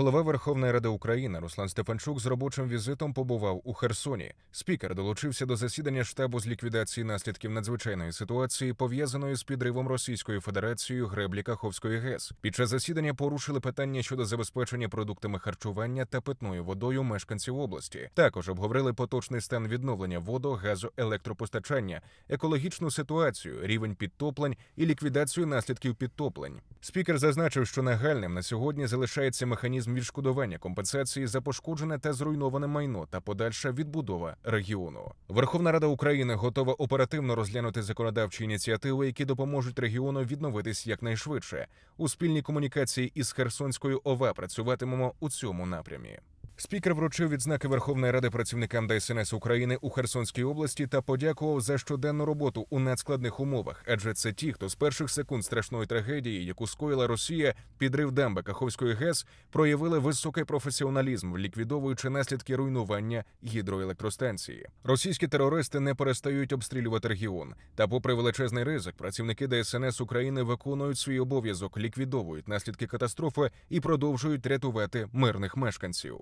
Голова Верховної Ради України Руслан Стефанчук з робочим візитом побував у Херсоні. Спікер долучився до засідання штабу з ліквідації наслідків надзвичайної ситуації, пов'язаної з підривом Російською Федерацією греблі Каховської ГЕС. Під час засідання порушили питання щодо забезпечення продуктами харчування та питною водою мешканців області. Також обговорили поточний стан відновлення водо, газу, електропостачання, екологічну ситуацію, рівень підтоплень і ліквідацію наслідків підтоплень. Спікер зазначив, що нагальним на сьогодні залишається механізм відшкодування компенсації за пошкоджене та зруйноване майно та подальша відбудова регіону. Верховна Рада України готова оперативно розглянути законодавчі ініціативи, які допоможуть регіону відновитись якнайшвидше. У спільній комунікації із Херсонською ОВА працюватимемо у цьому напрямі. Спікер вручив відзнаки Верховної Ради працівникам ДСНС України у Херсонській області та подякував за щоденну роботу у надскладних умовах, адже це ті, хто з перших секунд страшної трагедії, яку скоїла Росія, підрив дамби Каховської ГЕС, проявили високий професіоналізм, ліквідовуючи наслідки руйнування гідроелектростанції. Російські терористи не перестають обстрілювати регіон. Та, попри величезний ризик, працівники ДСНС України виконують свій обов'язок, ліквідовують наслідки катастрофи і продовжують рятувати мирних мешканців.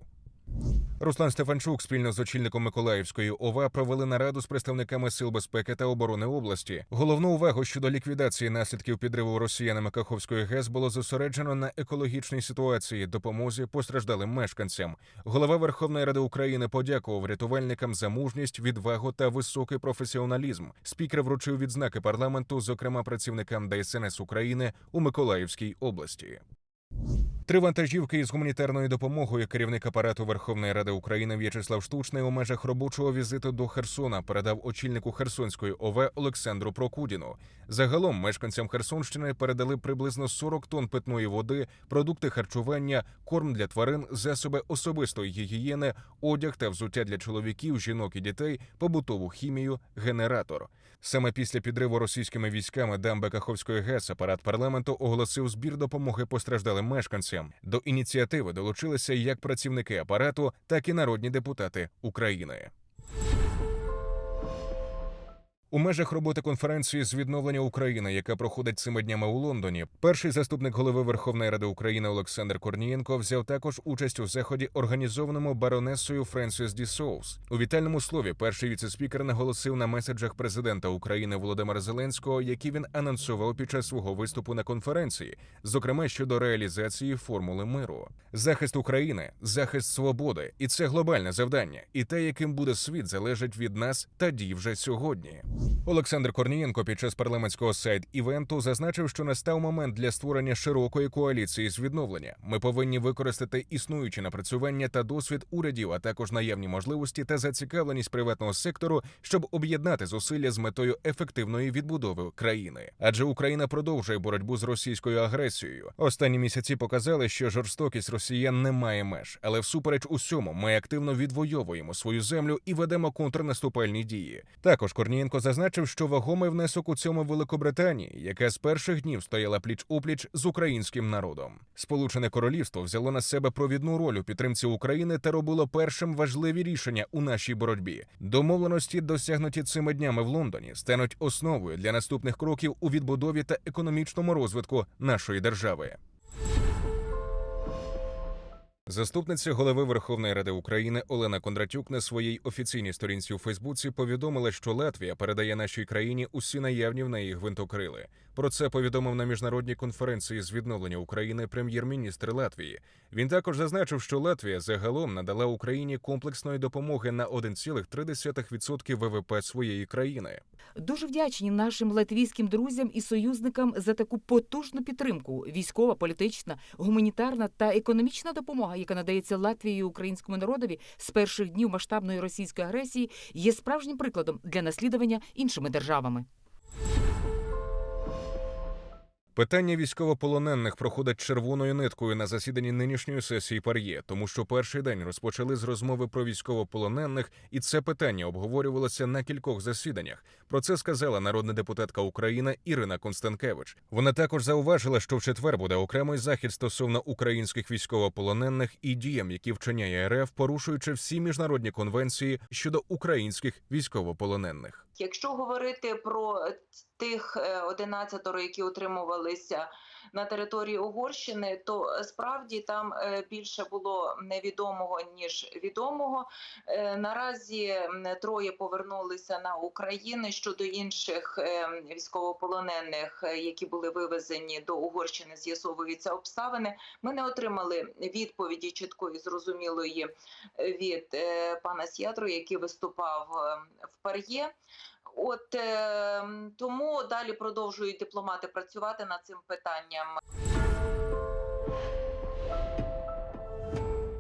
Руслан Стефанчук спільно з очільником Миколаївської ОВА провели нараду з представниками сил безпеки та оборони області. Головну увагу щодо ліквідації наслідків підриву росіянами Каховської ГЕС було зосереджено на екологічній ситуації, допомозі постраждалим мешканцям. Голова Верховної Ради України подякував рятувальникам за мужність, відвагу та високий професіоналізм. Спікер вручив відзнаки парламенту, зокрема працівникам ДСНС України у Миколаївській області. Три вантажівки із гуманітарною допомогою керівник апарату Верховної Ради України В'ячеслав Штучний у межах робочого візиту до Херсона передав очільнику Херсонської ОВ Олександру Прокудіну. Загалом мешканцям Херсонщини передали приблизно 40 тонн питної води, продукти харчування, корм для тварин, засоби особистої гігієни, одяг та взуття для чоловіків, жінок і дітей, побутову хімію, генератор. Саме після підриву російськими військами дамби Каховської ГЕС апарат парламенту оголосив збір допомоги постраждалим мешканцям. До ініціативи долучилися як працівники апарату, так і народні депутати України. У межах роботи конференції з відновлення України, яка проходить цими днями у Лондоні, перший заступник голови Верховної Ради України Олександр Корнієнко взяв також участь у заході, організованому баронесою Френсіс Ді Соус. У вітальному слові перший віцеспікер наголосив на меседжах президента України Володимира Зеленського, які він анонсував під час свого виступу на конференції, зокрема щодо реалізації формули миру, захист України, захист свободи, і це глобальне завдання. І те, яким буде світ, залежить від нас та дій вже сьогодні. Олександр Корнієнко під час парламентського сайт івенту зазначив, що настав момент для створення широкої коаліції з відновлення. Ми повинні використати існуючі напрацювання та досвід урядів, а також наявні можливості та зацікавленість приватного сектору, щоб об'єднати зусилля з метою ефективної відбудови країни. Адже Україна продовжує боротьбу з російською агресією. Останні місяці показали, що жорстокість росіян не має меж, але всупереч усьому ми активно відвоюємо свою землю і ведемо контрнаступальні дії. Також Корнієнко зазначив, що вагомий внесок у цьому Великобританії, яка з перших днів стояла пліч опліч з українським народом. Сполучене Королівство взяло на себе провідну роль у підтримці України та робило першим важливі рішення у нашій боротьбі. Домовленості, досягнуті цими днями в Лондоні, стануть основою для наступних кроків у відбудові та економічному розвитку нашої держави. Заступниця голови Верховної Ради України Олена Кондратюк на своїй офіційній сторінці у Фейсбуці повідомила, що Латвія передає нашій країні усі наявні в неї гвинтокрили. Про це повідомив на міжнародній конференції з відновлення України прем'єр-міністр Латвії. Він також зазначив, що Латвія загалом надала Україні комплексної допомоги на 1,3% ВВП своєї країни. Дуже вдячні нашим латвійським друзям і союзникам за таку потужну підтримку: військова, політична, гуманітарна та економічна допомога, яка надається Латвії українському народові з перших днів масштабної російської агресії, є справжнім прикладом для наслідування іншими державами. Питання військовополонених проходить червоною ниткою на засіданні нинішньої сесії пар'є, тому що перший день розпочали з розмови про військовополонених, і це питання обговорювалося на кількох засіданнях. Про це сказала народна депутатка України Ірина Констанкевич. Вона також зауважила, що в четвер буде окремий захід стосовно українських військовополонених і діям, які вчиняє РФ, порушуючи всі міжнародні конвенції щодо українських військовополонених. Якщо говорити про тих 11, які утримувалися на території Угорщини, то е, справді там е, більше було невідомого ніж відомого. Е, Наразі троє повернулися на Україну щодо інших е, військовополонених, е, які були вивезені до Угорщини, з'ясовуються обставини. Ми не отримали відповіді чіткої зрозумілої е, від е, пана Сєдру, який виступав е, в Пар'є. От е, тому далі продовжують дипломати працювати над цим питанням.